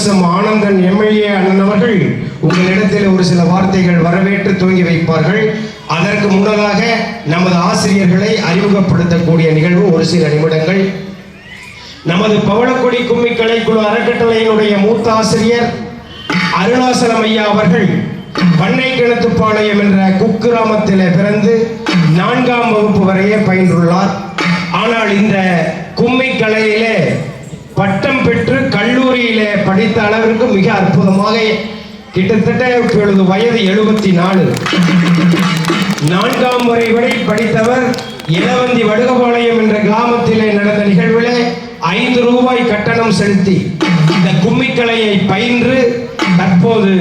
M S M Anandan MLA அண்ணன் அவர்கள் உங்களிடத்தில் ஒரு சில வார்த்தைகள் வரவேற்று துவங்கி வைப்பார்கள். அதற்கு முன்னதாக நமது ஆசிரியர்களை அறிமுகப்படுத்தக்கூடிய நிகழ்வு ஒரு சில நிமிடங்கள். நமது பவளக்கொடி கும்மி கலைக்குழு அறக்கட்டளையினுடைய மூத்த ஆசிரியர் அருணாசலம் ஐயா அவர்கள் பண்ணை கிணத்துப்பாளையம் என்ற குக்கிராமத்தில் பிறந்து நான்காம் வகுப்பு வரையே பயின்றுள்ளார். ஆனால் இந்த கும்மி கலையிலே பட்டம் பெற்று கல்லூரியிலே படித்த அளவிற்கு மிக அற்புதமாக கிட்டத்தட்ட இப்பொழுது வயது எழுபத்தி நாலு நான்காம் முறை வரை படித்தவர் இளவந்தி வடுகபாளையம் என்ற கிராமத்திலே நடந்த நிகழ்விலே ஐந்து ரூபாய் கட்டணம் செலுத்தி இந்த கும்மிக்கலையை பயின்று தற்போது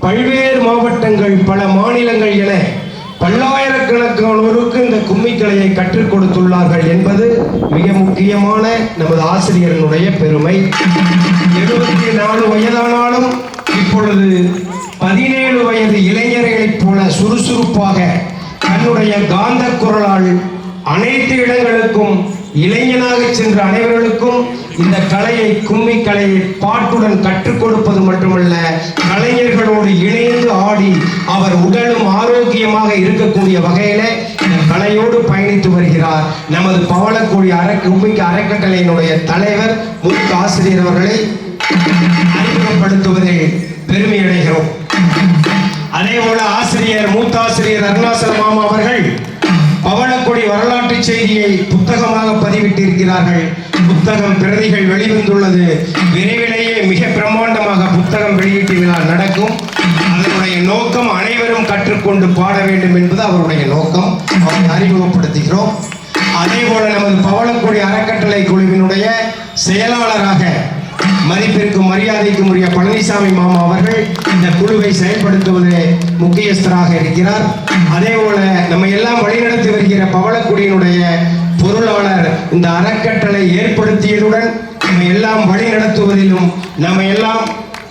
பல்வேறு மாவட்டங்கள் பல மாநிலங்கள் என பல்லாயிரக்கணக்கானோருக்கு இந்த கும்மிக்கலையை கற்றுக் கொடுத்துள்ளார்கள் என்பது மிக முக்கியமான நமது ஆசிரியர்களுடைய பெருமை. எழுபத்தி நாலு வயதானாலும் இப்பொழுது பதினேழு வயது இளைஞர்களைப் போல சுறுசுறுப்பாக தன்னுடைய காந்த குரலால் அனைத்து இடங்களுக்கும் இளைஞனாக சென்ற அனைவர்களுக்கும் இந்த கலையை கும்மி கலையை பாட்டுடன் கற்றுக் கொடுப்பது மட்டுமல்ல கலைஞர்களோடு இணைந்து ஆடி அவர் உடலும் ஆரோக்கியமாக இருக்கக்கூடிய வகையில இந்த கலையோடு பயணித்து வருகிறார். நமது பவளக்கூடிய அற கும்மிக்கு அறக்கட்டளையினுடைய தலைவர் மூத்த ஆசிரியர் அவர்களை அறிமுகப்படுத்துவதில் பெருமை அடைகிறோம் அதே போல ஆசிரியர் மூத்த ஆசிரியர் அருணாசல மாமா அவர்கள் பவளக்கொடி வரலாற்று செய்தியை புத்தகமாக பதிவிட்டிருக்கிறார்கள். புத்தகம் பிரதிகள் வெளிவந்துள்ளது. விரைவிலேயே மிக பிரம்மாண்டமாக புத்தகம் வெளியீட்டு விழா நடக்கும். அதனுடைய நோக்கம் அனைவரும் கற்றுக்கொண்டு பாட வேண்டும் என்பது அவருடைய நோக்கம். அவரை அறிமுகப்படுத்துகிறோம். அதே போல நமது பவளக்குடி அறக்கட்டளை குழுவினுடைய செயலாளராக மதிப்பிற்கும் மரியாதைக்கும் உரிய பழனிசாமி மாமா அவர்கள் இந்த குழுவை செயல்படுத்துவதிலே முக்கியஸ்தராக இருக்கிறார். அதே போல நம்ம எல்லாம் பொருளாளர் இந்த அறக்கட்டளை ஏற்படுத்தியதுடன் நம்ம எல்லாம் வழி நடத்துவதிலும் நம்ம எல்லாம்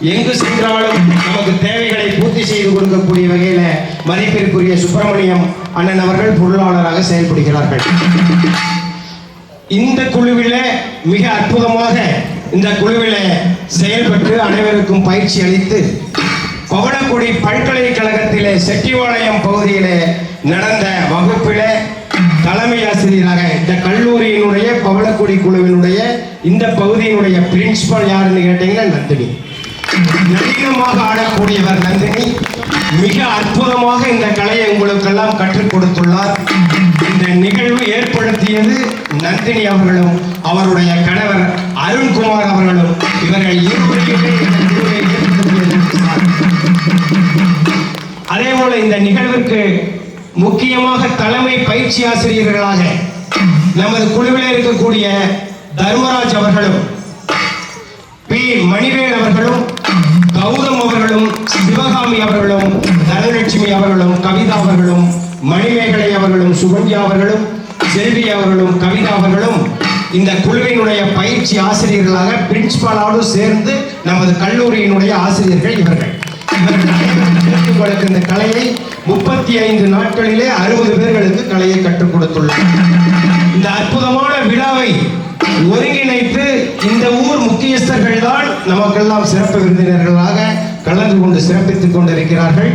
எங்கு சென்றாலும் நமக்கு தேவைகளை பூர்த்தி செய்து கொடுக்கக்கூடிய வகையில மதிப்பிற்குரிய சுப்பிரமணியம் அண்ணன் அவர்கள் பொருளாளராக செயல்படுகிறார்கள். இந்த குழுவிலே மிக அற்புதமாக இந்த குழுவிலே செயல்பட்டு அனைவருக்கும் பயிற்சி அளித்து பவனக்குடி பல்கலைக்கழகத்திலே செட்டிவாளையம் பகுதியிலே நடந்த வகுப்பிலே தலைமை ஆசிரியராக இந்த கல்லூரியினுடைய பவளக்குடி குழுவினுடைய இந்த பகுதியினுடைய பிரின்சிபல் யாருன்னு கேட்டீங்கன்னா நந்தினி நளினமாக ஆடக்கூடியவர் நந்தினி மிக அற்புதமாக இந்த கலையை உங்களுக்கெல்லாம் கற்றுக் கொடுத்துள்ளார் இந்த நிகழ்வு ஏற்படுத்தியது நந்தினி அவர்களும் அவருடைய கணவர் அருண்குமார் அவர்களும் இவர்கள் அதே போல இந்த நிகழ்விற்கு முக்கியமாக தலைமை பயிற்சி ஆசிரியர்களாக நமது குழுவில் இருக்கக்கூடிய தர்மராஜ் அவர்களும் பி. மணிவேல் அவர்களும் கௌதம் அவர்களும் சிவகாமி அவர்களும் தனலட்சுமி அவர்களும் கவிதா அவர்களும் மணிமேகலை அவர்களும் சுகன்யா அவர்களும் செல்வி அவர்களும் கவிதா அவர்களும் இந்த குழுவினுடைய பயிற்சி ஆசிரியர்களாக பிரின்சிபாலோடு சேர்ந்து நமது கல்லூரியினுடைய ஆசிரியர்கள் இவர்கள். இவர்களுக்கு இந்த கலையை முப்பத்தி ஐந்து நாட்களிலே அறுபது பேர்களுக்கு கலையை கற்றுக் கொடுத்துள்ளார் இந்த அற்புதமான விழாவை ஒருங்கிணைத்து இந்த ஊர் முக்கியஸ்தர்கள் தான் நமக்கெல்லாம் சிறப்பு விருந்தினர்களாக கலந்து கொண்டு சிறப்பித்துக் கொண்டிருக்கிறார்கள்.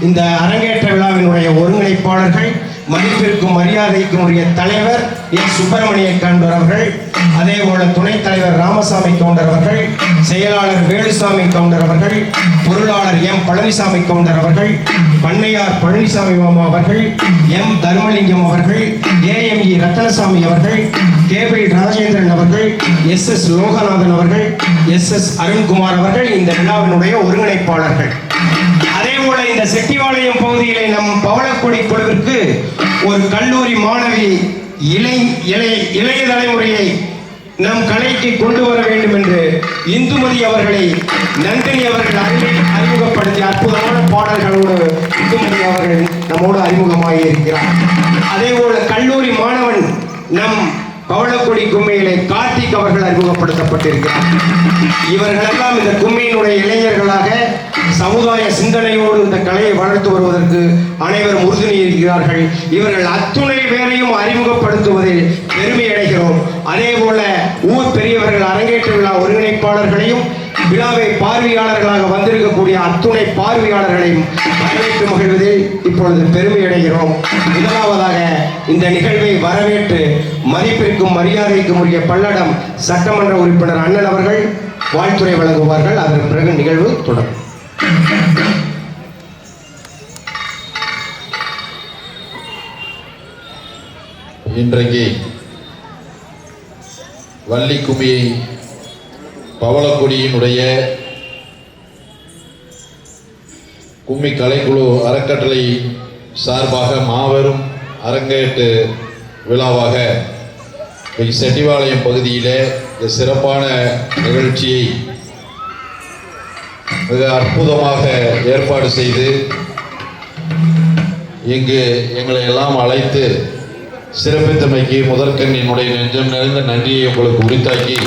இந்த அரங்கேற்ற விழாவினுடைய ஒருங்கிணைப்பாளர்கள் மதிப்பிற்கும் மரியாதைக்கும் உரிய தலைவர் எஸ் சுப்பிரமணிய கவுண்டர் அவர்கள் அதே போல துணைத் தலைவர் ராமசாமி கவுண்டர் அவர்கள் செயலாளர் வேலுசாமி கவுண்டர் அவர்கள் பொருளாளர் எம். பழனிசாமி கவுண்டர் அவர்கள் பண்ணையார் பழனிசாமி மாமா அவர்கள் எம். தர்மலிங்கம் அவர்கள் ஏ. எம். இ. ரத்னசாமி அவர்கள் கேபிள் ராஜேந்திரன் அவர்கள் எஸ். எஸ். லோகநாதன் அவர்கள் எஸ். எஸ். அருண்குமார் அவர்கள் இந்த விழாவினுடைய ஒருங்கிணைப்பாளர்கள். அதே போல இந்த செட்டி பகுதியிலே நம் பவளக்கொடி குழுவிற்கு ஒரு கல்லூரி மாணவி இளை இளைய இளைய தலைமுறையை நம் கலைக்கு கொண்டு வர வேண்டும் என்று இந்துமதி அவர்களை நந்தினி அவர்கள் அறிமுகப்படுத்தி அறிமுகப்படுத்திய அற்புதமான பாடல்களோடு இந்துமதி அவர்கள் நம்மோடு அறிமுகமாகி இருக்கிறார் அதே போல கல்லூரி மாணவன் நம் பவளக்குடி கும்மியிலே கார்த்திக் அவர்கள் அறிமுகப்படுத்தப்பட்டிருக்கிறார். இவர்களெல்லாம் இந்த கும்மியினுடைய இளைஞர்களாக சமுதாய சிந்தனையோடு இந்த கலையை வளர்த்து வருவதற்கு அனைவரும் உறுதுணை இருக்கிறார்கள் இவர்கள் அத்துணை பேரையும் அறிமுகப்படுத்துவதில் பெருமை அடைகிறோம். அதே போல ஊர் பெரியவர்கள் அரங்கேற்ற விழா ஒருங்கிணைப்பாளர்களையும் விழா விழாவை பார்வையாளர்களாக வந்திருக்கக்கூடிய அத்துணை பார்வையாளர்களையும் வரவேற்று மகிழ்வதில் இப்பொழுது பெருமை அடைகிறோம் முதலாவதாக இந்த நிகழ்வை வரவேற்று மதிப்பிற்கும் மரியாதைக்கும் உரிய பல்லடம் சட்டமன்ற உறுப்பினர் அண்ணன் அவர்கள் வாழ்த்துறை வழங்குவார்கள். அதன் பிறகு நிகழ்வு தொடரும். இன்றைக்கு வள்ளிக்கும்மி பவளக்கொடியினுடைய கும்மி கலைக்குழு அறக்கட்டளை சார்பாக மாபெரும் அரங்கேட்டு விழாவாக இன்னைக்கு செட்டிவாளையம் பகுதியில் இந்த சிறப்பான நிகழ்ச்சியை மிக அற்புதமாக ஏற்பாடு செய்து இங்கு எங்களை எல்லாம் அழைத்து சிறப்பித்தமைக்கு முதற்கண் என்னுடைய நெஞ்சம் நிறைந்த நன்றியை உங்களுக்கு உரித்தாக்கி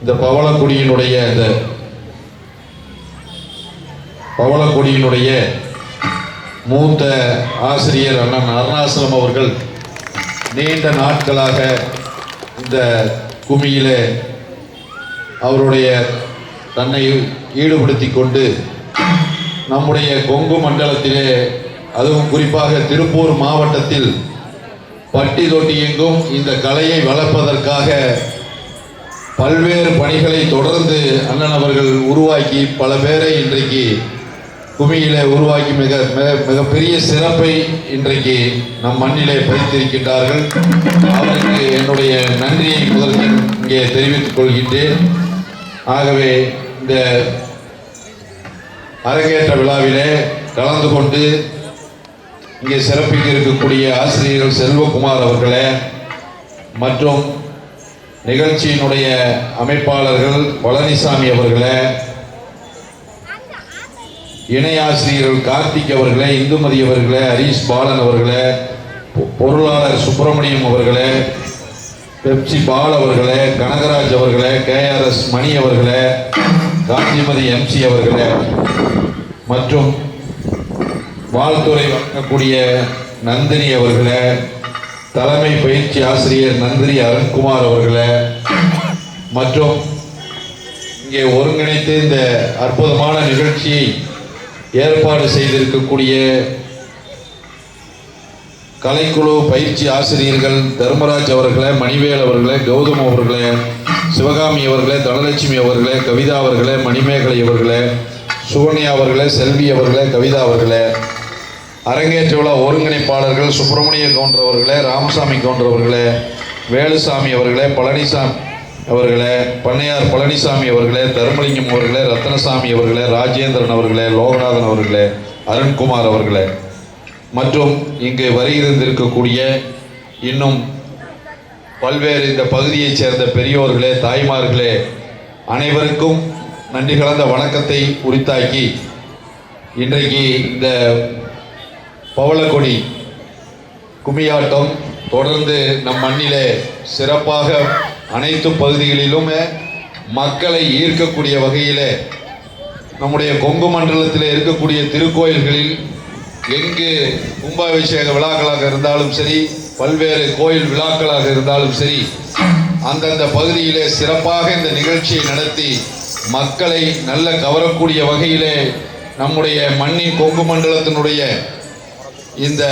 இந்த பவளக்குடியினுடைய இந்த பவளக்குடியினுடைய மூத்த ஆசிரியர் அண்ணன் அருணாசலம் அவர்கள் நீண்ட நாட்களாக இந்த குமியிலே அவருடைய தன்னை ஈடுபடுத்தி கொண்டு நம்முடைய கொங்கு மண்டலத்திலே அதுவும் குறிப்பாக திருப்பூர் மாவட்டத்தில் பட்டி தொட்டி எங்கும் இந்த கலையை வளர்ப்பதற்காக பல்வேறு பணிகளை தொடர்ந்து அண்ணன் அவர்கள் உருவாக்கி பல பேரை இன்றைக்கு குமியிலே உருவாக்கி மிக மிக மிகப்பெரிய சிறப்பை இன்றைக்கு நம் மண்ணிலே பதித்திருக்கின்றார்கள் அவருக்கு என்னுடைய நன்றியை முதலில் இங்கே தெரிவித்துக் கொள்கின்றேன். ஆகவே இந்த அரங்கேற்ற விழாவிலே கலந்து கொண்டு இங்கே சிறப்பிக்க இருக்கக்கூடிய ஆசிரியர்கள் செல்வகுமார் அவர்களே மற்றும் நிகழ்ச்சியினுடைய அமைப்பாளர்கள் பழனிசாமி அவர்களே இணை ஆசிரியர்கள் கார்த்திக் அவர்களே இந்துமதி அவர்களே ஹரீஷ் பாலன் அவர்களே பொ- பொருளாளர் சுப்பிரமணியம் அவர்களே பெப்சி பால் அவர்களே கனகராஜ் அவர்களே கேஆர்எஸ் மணி அவர்களே காந்திமதி எம்சி அவர்களே மற்றும் வாழ்த்துறை வழங்கக்கூடிய நந்தினி அவர்களை தலைமை பயிற்சி ஆசிரியர் நந்தினி அருண்குமார் அவர்களை மற்றும் இங்கே ஒருங்கிணைத்து இந்த அற்புதமான நிகழ்ச்சியை ஏற்பாடு செய்திருக்கக்கூடிய கலைக்குழு பயிற்சி ஆசிரியர்கள் தர்மராஜ் அவர்களை மணிவேல் அவர்களை கௌதம் அவர்களே சிவகாமி அவர்களே தனலட்சுமி அவர்களே கவிதா அவர்களே மணிமேகலை அவர்களே சுகன்யா அவர்களே செல்வி அவர்களே கவிதா அவர்களே அரங்கேற்ற விழா ஒருங்கிணைப்பாளர்கள் சுப்பிரமணிய கவுண்டர் அவர்களே ராமசாமி கவுண்டர் அவர்களே வேலுசாமி அவர்களே பழனிசாமி அவர்களே பண்ணையார் பழனிசாமி அவர்களே தர்மலிங்கம் அவர்களே ரத்னசாமி அவர்களே ராஜேந்திரன் அவர்களே லோகநாதன் அவர்களே அருண்குமார் அவர்களே. மற்றும் இங்கு வருகிறந்திருக்கக்கூடிய இன்னும் பல்வேறு இந்த பகுதியைச் சேர்ந்த பெரியோர்களே தாய்மார்களே அனைவருக்கும் நன்றி கலந்த வணக்கத்தை உரித்தாக்கி இன்றைக்கு இந்த பவளக்கொடி. கும்மியாட்டம் தொடர்ந்து நம் மண்ணிலே சிறப்பாக அனைத்து பகுதிகளிலுமே மக்களை ஈர்க்கக்கூடிய வகையில் நம்முடைய கொங்கு மண்டலத்தில் இருக்கக்கூடிய திருக்கோயில்களில் எங்கு கும்பாபிஷேக விழாக்களாக இருந்தாலும் சரி பல்வேறு கோயில் விழாக்களாக இருந்தாலும் சரி அந்தந்த பகுதியிலே சிறப்பாக இந்த நிகழ்ச்சியை நடத்தி மக்களை நல்ல கவரக்கூடிய வகையிலே நம்முடைய மண்ணின் கொங்கு மண்டலத்தினுடைய இந்த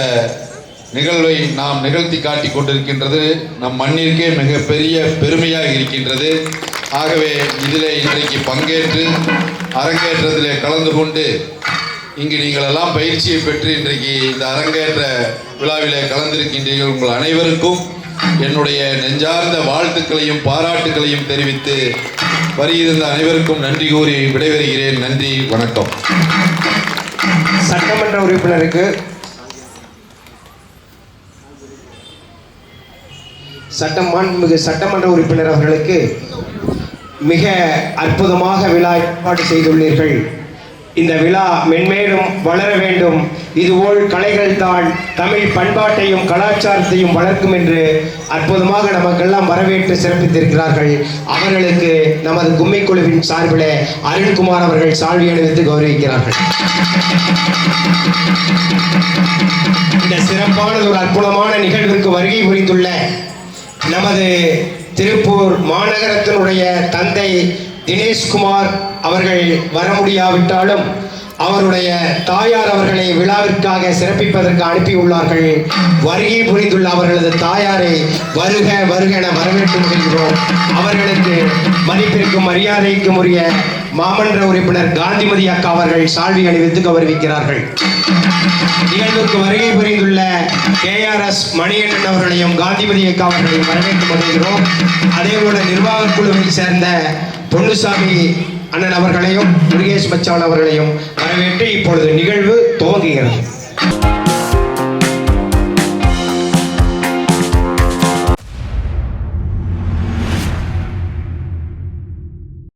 நிகழ்வை நாம் நிகழ்த்தி காட்டிக் கொண்டிருக்கின்றது நம் மண்ணிற்கே மிகப்பெரிய பெருமையாக இருக்கின்றது. ஆகவே இதிலே இன்றைக்கு பங்கேற்று அரங்கேற்றத்திலே கலந்து கொண்டு இங்கு நீங்கள் எல்லாம் பயிற்சியை பெற்று இன்றைக்கு இந்த அரங்கேற்ற விழாவிலே கலந்திருக்கின்றீர்கள். உங்கள் அனைவருக்கும் என்னுடைய நெஞ்சார்ந்த வாழ்த்துக்களையும் பாராட்டுகளையும் தெரிவித்து வருகிறந்த அனைவருக்கும் நன்றி கூறி விடைபெறுகிறேன். நன்றி வணக்கம். சட்டமன்ற உறுப்பினருக்கு சட்டம் மாண்புமிகு சட்டமன்ற உறுப்பினர் அவர்களுக்கு மிக அற்புதமாக விழா ஏற்பாடு செய்துள்ளீர்கள். இந்த விழா மென்மேலும் வளர வேண்டும். இதுபோல் கலைகள் தான் தமிழ் பண்பாட்டையும் கலாச்சாரத்தையும் வளர்க்கும் என்று அற்புதமாக நமக்கெல்லாம் வரவேற்று சிறப்பித்திருக்கிறார்கள். அவர்களுக்கு நமது கும்மிக்குழுவின் சார்பில் அருண்குமார் அவர்கள் சால்வி அணிவித்து கௌரவிக்கிறார்கள். இந்த சிறப்பான ஒரு அற்புதமான நிகழ்விற்கு வருகை புரிந்துள்ள நமது திருப்பூர் மாநகரத்தினுடைய தந்தை தினேஷ்குமார் அவர்கள் வர முடியாவிட்டாலும் அவருடைய தாயார் அவர்களை விழாவிற்காக சிறப்பிப்பதற்கு அனுப்பியுள்ளார்கள். வருகை புரிந்துள்ள அவர்களது தாயாரை வருக வருக என வரவேற்று வருகிறோம் அவர்களுக்கு மதிப்பிற்கும் மரியாதைக்கும் உரிய மாமன்ற உறுப்பினர் காந்திமதி அக்கா அவர்கள் சால்வி அணிவித்து கௌரவிக்கிறார்கள். நிகழ்வுக்கு வருகை புரிந்துள்ள கேஆர்எஸ் மணிகண்டன் அவர்களையும் காந்திமதி அக்கா அவர்களையும் வரவேற்று வருகிறோம் அதேபோல நிர்வாகக் குழுவை சேர்ந்த பொன்னுசாமி அண்ணன் அவர்களையும் முருகேஷ் மச்சான் அவர்களையும் வரவேற்று இப்பொழுது நிகழ்வு துவங்குகிறது.